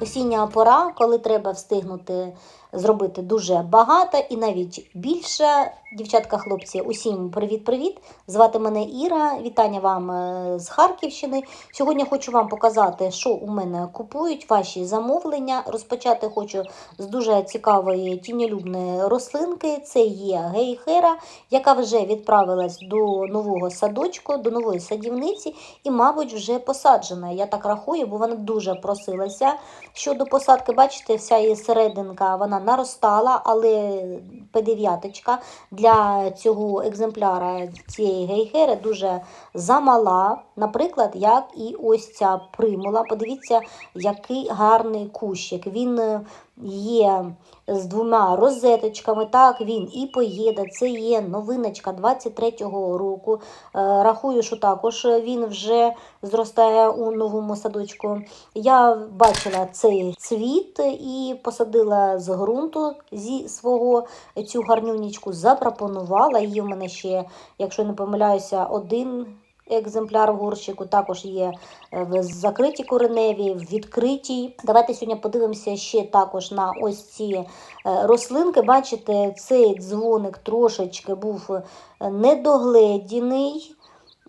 осіння пора, коли треба встигнути зробити дуже багато і навіть більше. Дівчатка, хлопці, усім привіт-привіт! Звати мене Іра. Вітання вам е, з Харківщини. Сьогодні хочу вам показати, що у мене купують ваші замовлення. Розпочати хочу з дуже цікавої тіньолюбної рослинки. Це є гейхера, яка вже відправилась до нового садочку, до нової садівниці і, мабуть, вже посаджена. Я так рахую, бо вона дуже просилася. Щодо посадки, бачите, вся її серединка вона наростала, але П9 для цього екземпляра цієї гейхери дуже замала. Наприклад, як і ось ця примула. Подивіться, який гарний кущик. Він є з двома розеточками. Так, він і поїде. Це є новиночка 23-го року. Е, Рахую, що також він вже зростає у новому садочку. Я бачила цей цвіт і посадила з ґрунту зі свого цю гарнюнічку, запропонувала. Її в мене ще, якщо не помиляюся, один. Екземпляр в горщику також є е, в закритій кореневі, в відкритій. Давайте сьогодні подивимося ще також на ось ці е, рослинки. Бачите, цей дзвоник трошечки був е, недогледіний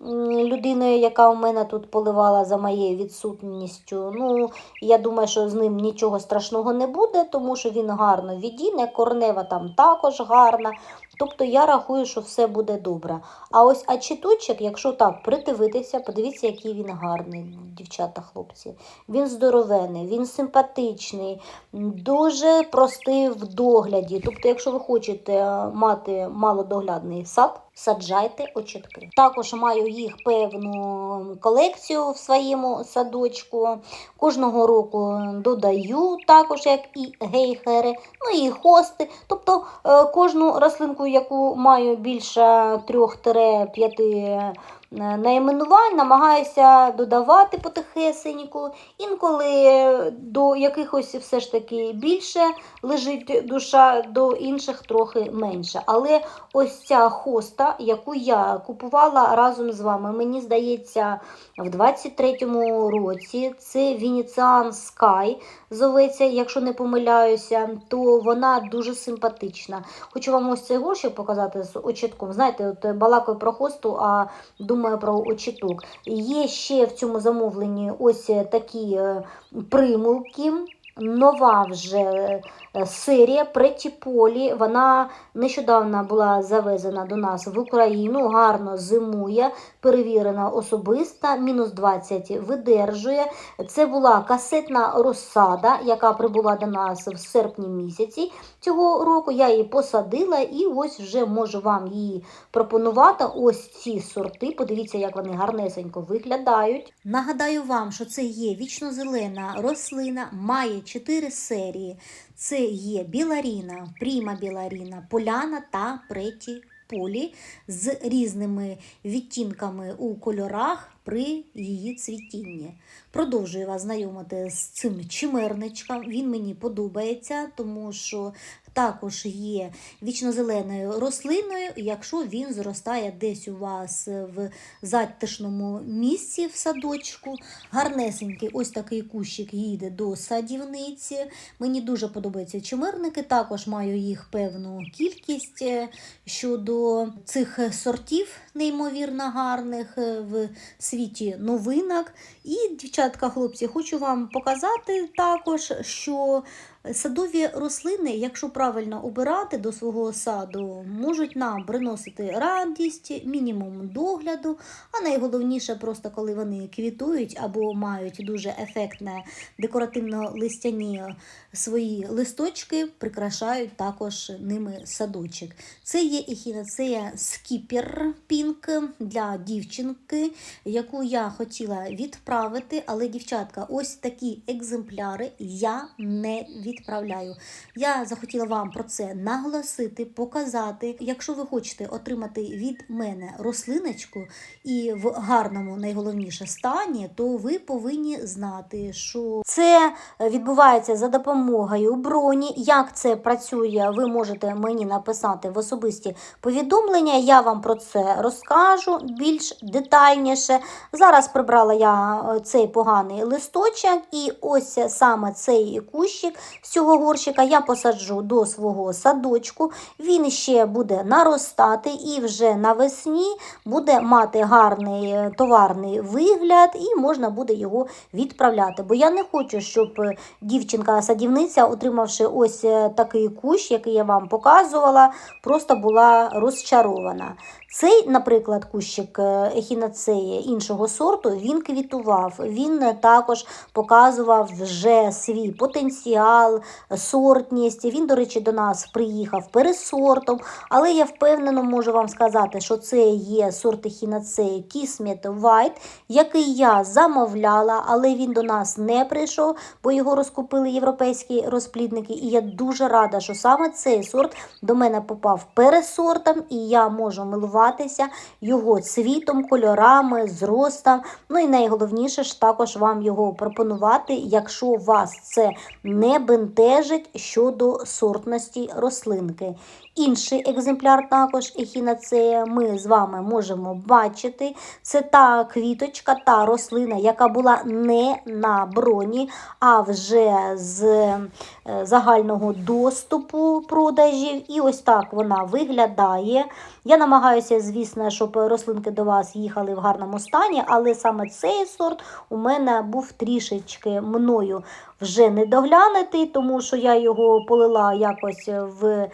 людиною, яка у мене тут поливала за моєю відсутністю. Ну, я думаю, що з ним нічого страшного не буде, тому що він гарно відіне, корнева там також гарна. Тобто я рахую, що все буде добре. А ось ачіточок, якщо так придивитися, подивіться, який він гарний, дівчата, хлопці. Він здоровений, він симпатичний, дуже простий в догляді. Тобто, якщо ви хочете мати малодоглядний сад, саджайте очітки. Також маю їх певну колекцію в своєму садочку. Кожного року додаю, також як і гейхери, ну і хости. Тобто е, кожну рослинку, яку маю більше 3-5 найменувань, намагаюся додавати потихесеньку. Інколи до якихось все ж таки більше лежить душа, до інших трохи менше. Але ось ця хоста, яку я купувала разом з вами, мені здається, в 23-му році це Венеціан Sky зоветься, якщо не помиляюся, то вона дуже симпатична. Хочу вам ось цей горщик показати з очітком. Знаєте, от балакаю про хосту, а думаю про очіток. Є ще в цьому замовленні ось такі е, примулки. Нова вже е, серія Pretty Вона нещодавно була завезена до нас в Україну, гарно зимує, перевірена особиста, мінус 20 видержує. Це була касетна розсада, яка прибула до нас в серпні місяці цього року. Я її посадила і ось вже можу вам її пропонувати. Ось ці сорти. Подивіться, як вони гарнесенько виглядають. Нагадаю вам, що це є вічно-зелена рослина, має 4 серії. Це є біларіна, пріма біларіна, поляна та преті полі з різними відтінками у кольорах при її цвітінні. Продовжую вас знайомити з цим чимерничком. Він мені подобається, тому що також є вічнозеленою рослиною, якщо він зростає десь у вас в затишному місці в садочку. Гарнесенький ось такий кущик їде до садівниці. Мені дуже подобаються чимерники, також маю їх певну кількість е, щодо цих сортів, неймовірно гарних е, в світі новинок. І, дівчатка, хлопці, хочу вам показати також, що Садові рослини, якщо правильно обирати до свого саду, можуть нам приносити радість, мінімум догляду, а найголовніше, просто коли вони квітують або мають дуже ефектне декоративно-листяні свої листочки, прикрашають також ними садочок. Це є ехінацея скіпер пінк для дівчинки, яку я хотіла відправити, але, дівчатка, ось такі екземпляри я не відправила відправляю. Я захотіла вам про це наголосити, показати. Якщо ви хочете отримати від мене рослиночку і в гарному, найголовніше стані, то ви повинні знати, що це відбувається за допомогою броні. Як це працює, ви можете мені написати в особисті повідомлення. Я вам про це розкажу більш детальніше. Зараз прибрала я е, цей поганий листочок, і ось саме цей кущик з цього горщика я посаджу до свого садочку. Він ще буде наростати і вже навесні буде мати гарний е, товарний вигляд, і можна буде його відправляти. Бо я не хочу, щоб е, дівчинка-садівниця, отримавши ось е, такий кущ, який я вам показувала, просто була розчарована. Цей, наприклад, кущик ехінацеї іншого сорту, він квітував, він також показував вже свій потенціал, сортність. Він, до речі, до нас приїхав пересортом, але я впевнено можу вам сказати, що це є сорт ехінацеї Кісмет White, який я замовляла, але він до нас не прийшов, бо його розкупили європейські розплідники. І я дуже рада, що саме цей сорт до мене попав пересортом, і я можу милуватися його цвітом, кольорами, зростом. Ну і найголовніше ж також вам його пропонувати, якщо вас це не бентежить щодо сортності рослинки. Інший екземпляр також ехінацея ми з вами можемо бачити. Це та квіточка, та рослина, яка була не на броні, а вже з е, загального доступу продажів. І ось так вона виглядає. Я намагаюся, звісно, щоб рослинки до вас їхали в гарному стані, але саме цей сорт у мене був трішечки мною вже не доглянутий, тому що я його полила якось в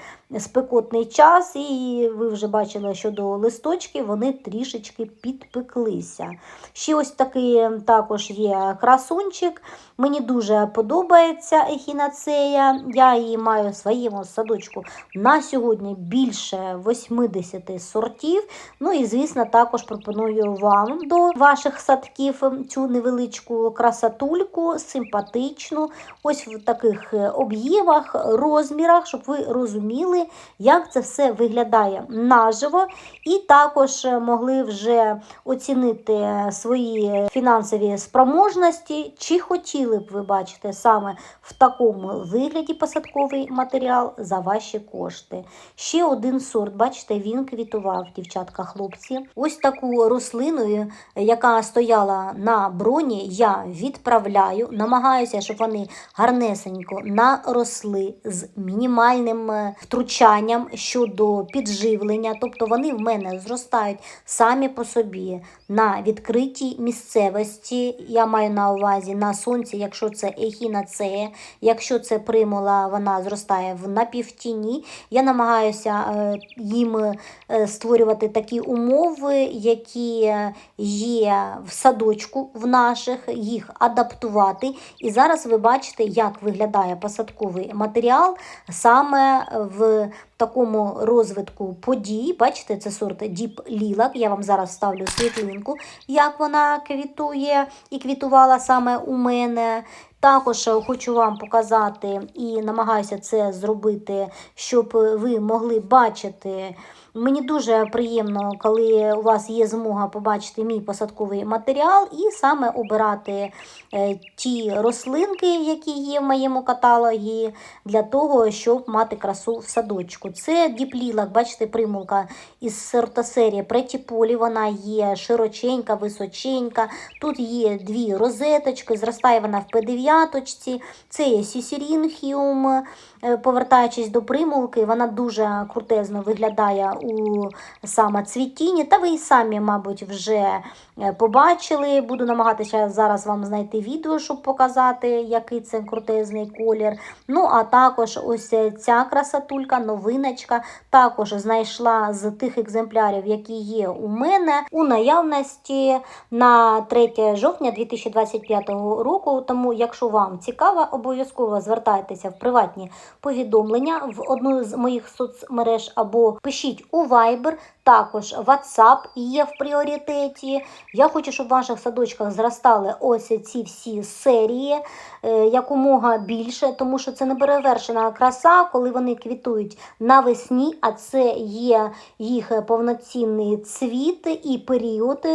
спекотний час, і ви вже бачили, що до листочки вони трішечки підпеклися. Ще ось такий також є красунчик. Мені дуже подобається ехінацея. Я її маю в своєму садочку на сьогодні більше 80 сортів. Ну і, звісно, також пропоную вам до ваших садків цю невеличку красотульку, симпатичну, ось в таких об'ємах, розмірах, щоб ви розуміли, як це все виглядає наживо, і також могли вже оцінити свої фінансові спроможності, чи хотіли б ви бачити саме в такому вигляді посадковий матеріал за ваші кошти. Ще один сорт, бачите, він квітував, дівчатка, хлопці. Ось таку рослиною, яка стояла на броні, я відправляю, намагаюся, щоб вони гарнесенько наросли з мінімальним е, втручанням щодо підживлення. Тобто вони в мене зростають самі по собі на відкритій місцевості. Я маю на увазі на сонці, якщо це ехінацея, якщо це примула, вона зростає в напівтіні. Я намагаюся е, їм е, створювати такі умови, які є в садочку в наших, їх адаптувати. І зараз ви бачите, як виглядає посадковий матеріал саме в такому розвитку подій. Бачите, це сорт Deep Lilac. Я вам зараз ставлю світлинку, як вона квітує і квітувала саме у мене. Також хочу вам показати і намагаюся це зробити, щоб ви могли бачити. Мені дуже приємно, коли у вас є змога побачити мій посадковий матеріал і саме обирати е, ті рослинки, які є в моєму каталогі, для того, щоб мати красу в садочку. Це діплілак, бачите, примулка із сортосерії Претіполі. Вона є широченька, височенька. Тут є дві розеточки, зростає вона в П9. Це є сісірінхіум. Е, повертаючись до примулки, вона дуже крутезно виглядає у саме цвітінні. Та ви і самі, мабуть, вже е, побачили. Буду намагатися зараз вам знайти відео, щоб показати, який це крутезний колір. Ну, а також ось ця красотулька, новиночка, також знайшла з тих екземплярів, які є у мене у наявності на 3 жовтня 2025 року. Тому, якщо вам цікаво, обов'язково звертайтеся в приватні повідомлення в одну з моїх соцмереж або пишіть у Viber Також WhatsApp є в пріоритеті. Я хочу, щоб в ваших садочках зростали ось ці всі серії е, якомога більше, тому що це неперевершена краса, коли вони квітують навесні, а це є їх повноцінний цвіт і період,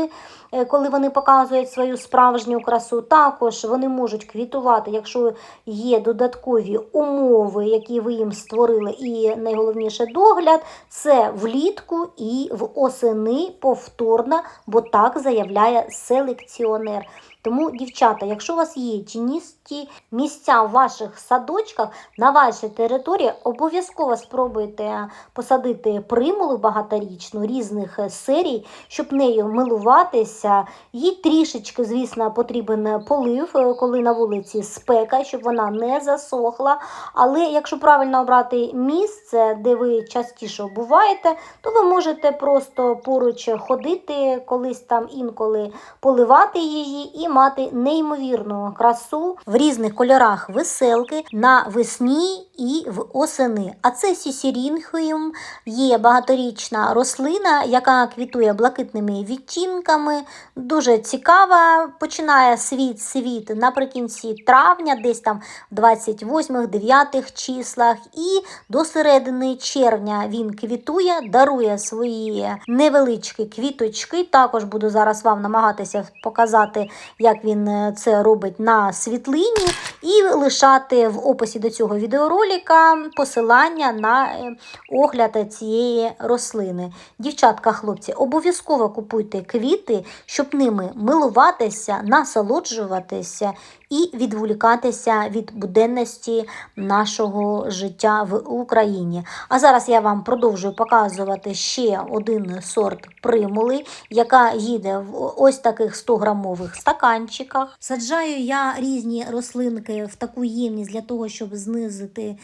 е, коли вони показують свою справжню красу. Також вони можуть квітувати, якщо є додаткові умови, які ви їм створили, і найголовніше догляд, це влітку і в осени повторно, бо так заявляє селекціонер. Тому, дівчата, якщо у вас є тіністі місця в ваших садочках на вашій території, обов'язково спробуйте посадити примулу багаторічну різних серій, щоб нею милуватися. Їй трішечки, звісно, потрібен полив, коли на вулиці спека, щоб вона не засохла. Але якщо правильно обрати місце, де ви частіше буваєте, то ви можете просто поруч ходити, колись там інколи поливати її і мати неймовірну красу в різних кольорах веселки на весні і в осени. А це сісірінхіум, є багаторічна рослина, яка квітує блакитними відтінками. Дуже цікава. Починає світ світ наприкінці травня, десь там в 28-9 числах, і до середини червня він квітує, дарує свої невеличкі квіточки. Також буду зараз вам намагатися показати, як він е, це робить на світлині, і лишати в описі до цього відеоролика посилання на е, огляд цієї рослини. Дівчатка, хлопці, обов'язково купуйте квіти, щоб ними милуватися, насолоджуватися і відволікатися від буденності нашого життя в Україні. А зараз я вам продовжую показувати ще один сорт примули, яка їде в ось таких 100-грамових стаканчиках. Саджаю я різні рослинки в таку ємність для того, щоб знизити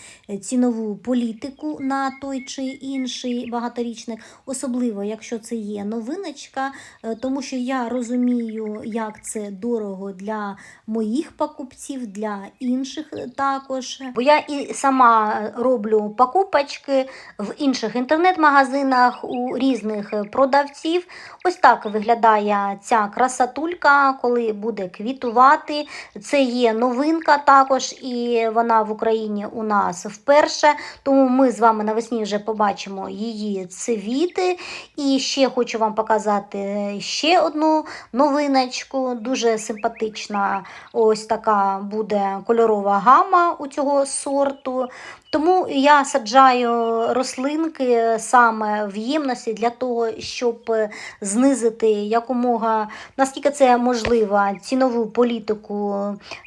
цінову політику на той чи інший багаторічник, особливо якщо це є новиночка, е, тому що я розумію, як це дорого для моїх покупців, для інших також. Бо я і сама роблю покупочки в інших інтернет-магазинах у різних продавців. Ось так виглядає ця красотулька, коли буде квітувати. Це є новинка також, і вона в Україні у нас вперше. Тому ми з вами навесні вже побачимо її цвіти. І ще хочу вам показати ще одну новиночку. Дуже симпатична. Ось така буде кольорова гама у цього сорту. Тому я саджаю рослинки саме в ємності для того, щоб знизити якомога, наскільки це можливо, цінову політику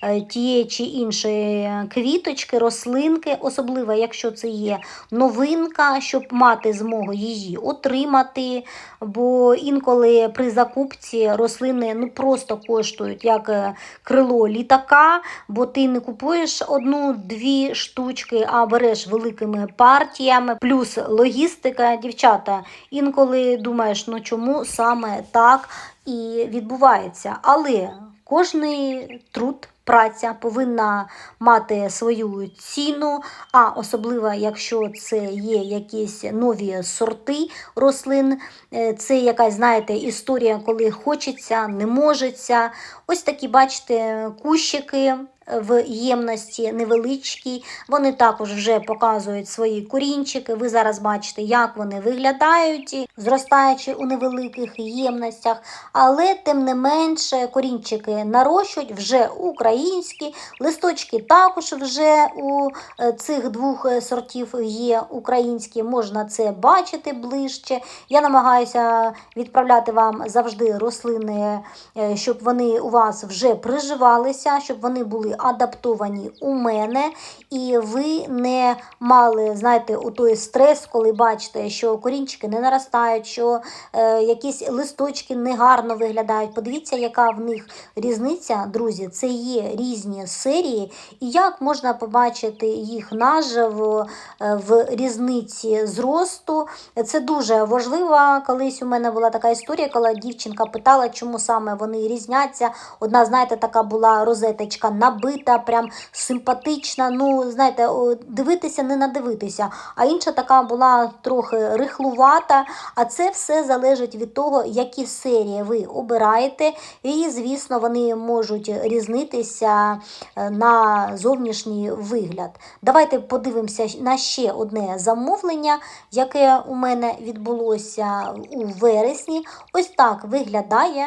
е, тієї чи іншої квіточки, рослинки, особливо, якщо це є новинка, щоб мати змогу її отримати. Бо інколи при закупці рослини ну, просто коштують як е, крило літака, бо ти не купуєш одну-дві штучки, а береш великими партіями, плюс логістика, дівчата. Інколи думаєш, ну чому саме так і відбувається. Але кожний труд. Праця повинна мати свою ціну, а особливо, якщо це є якісь нові сорти рослин, е, це якась, знаєте, історія, коли хочеться, не можеться. Ось такі, бачите, кущики в ємності невеличкій. Вони також вже показують свої корінчики. Ви зараз бачите, як вони виглядають, зростаючи у невеликих ємностях. Але, тим не менше, корінчики нарощують вже українські, листочки також вже у е, цих двох е, сортів є українські. Можна це бачити ближче. Я намагаюся відправляти вам завжди рослини, е, щоб вони у вас вже приживалися, щоб вони були адаптовані у мене, і ви не мали, знаєте, у той стрес, коли бачите, що корінчики не наростають, що е, якісь листочки негарно виглядають. Подивіться, яка в них різниця, друзі. Це є різні серії, і як можна побачити їх наживо е, в різниці зросту. Це дуже важливо. Колись у мене була така історія, коли дівчинка питала, чому саме вони різняться. Одна, знаєте, така була розеточка набита соковита, прям симпатична. Ну, знаєте, дивитися, не надивитися. А інша така була трохи рихлувата. А це все залежить від того, які серії ви обираєте. І, звісно, вони можуть різнитися е, на зовнішній вигляд. Давайте подивимося на ще одне замовлення, яке у мене відбулося у вересні. Ось так виглядає.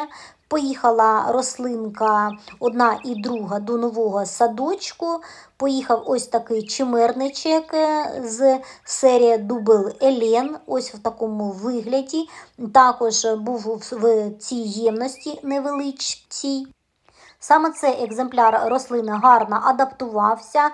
Поїхала рослинка одна і друга до нового садочку. Поїхав ось такий чимерничек е, з серії Дубл Елен, ось в такому вигляді. Також був в- в цій ємності невеличкій. Саме цей екземпляр рослини гарно адаптувався.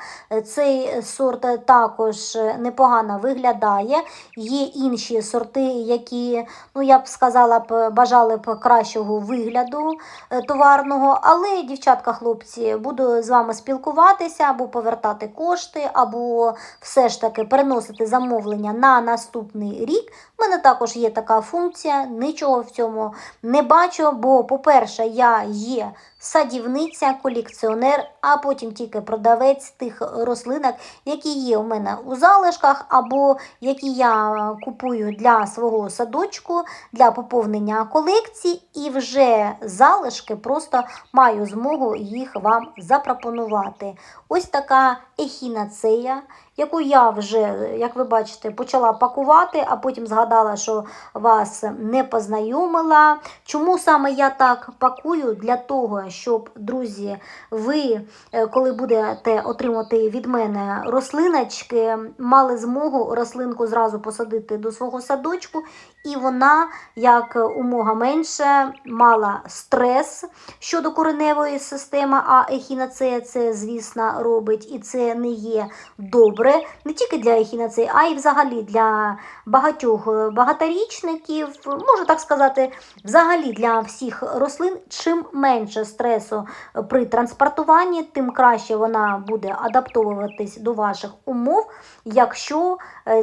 Цей сорт також непогано виглядає. Є інші сорти, які, ну я б сказала, б, бажали б кращого вигляду е, товарного. Але, дівчатка, хлопці, буду з вами спілкуватися або повертати кошти, або все ж таки переносити замовлення на наступний рік. У мене також є така функція, нічого в цьому не бачу, бо, по-перше, я є садівниця, колекціонер, а потім тільки продавець тих рослинок, які є у мене у залишках, або які я купую для свого садочку, для поповнення колекції, і вже залишки просто маю змогу їх вам запропонувати. Ось така ехінацея, яку я вже, як ви бачите, почала пакувати, а потім згадала, що вас не познайомила. Чому саме я так пакую? Для того, щоб, друзі, ви, е, коли будете отримати від мене рослиночки, мали змогу рослинку зразу посадити до свого садочку, і вона, як умога менше, мала стрес щодо кореневої системи, а ехінацея це, звісно, робить, і це не є добре не тільки для ехінацеї, а й взагалі для багатьох е, багаторічників, можу так сказати, взагалі для всіх рослин. Чим менше стресу при транспортуванні, тим краще вона буде адаптовуватись до ваших умов, якщо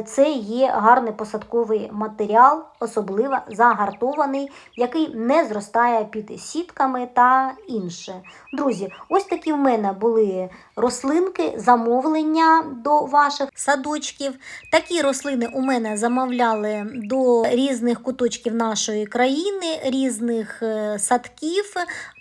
це є гарний посадковий матеріал, особливо загартований, який не зростає під сітками та інше. Друзі, ось такі в мене були рослинки, замовлення до ваших садочків. Такі рослини у мене замовляли до різних куточків нашої країни, різних е, садків.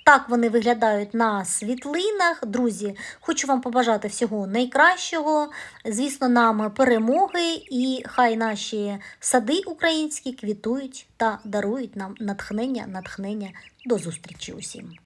Так вони виглядають на світлинах. Друзі, хочу вам побажати всього найкращого. Звісно, нам перемоги, і хай наші сади українські квітують та дарують нам натхнення, натхнення. До зустрічі усім!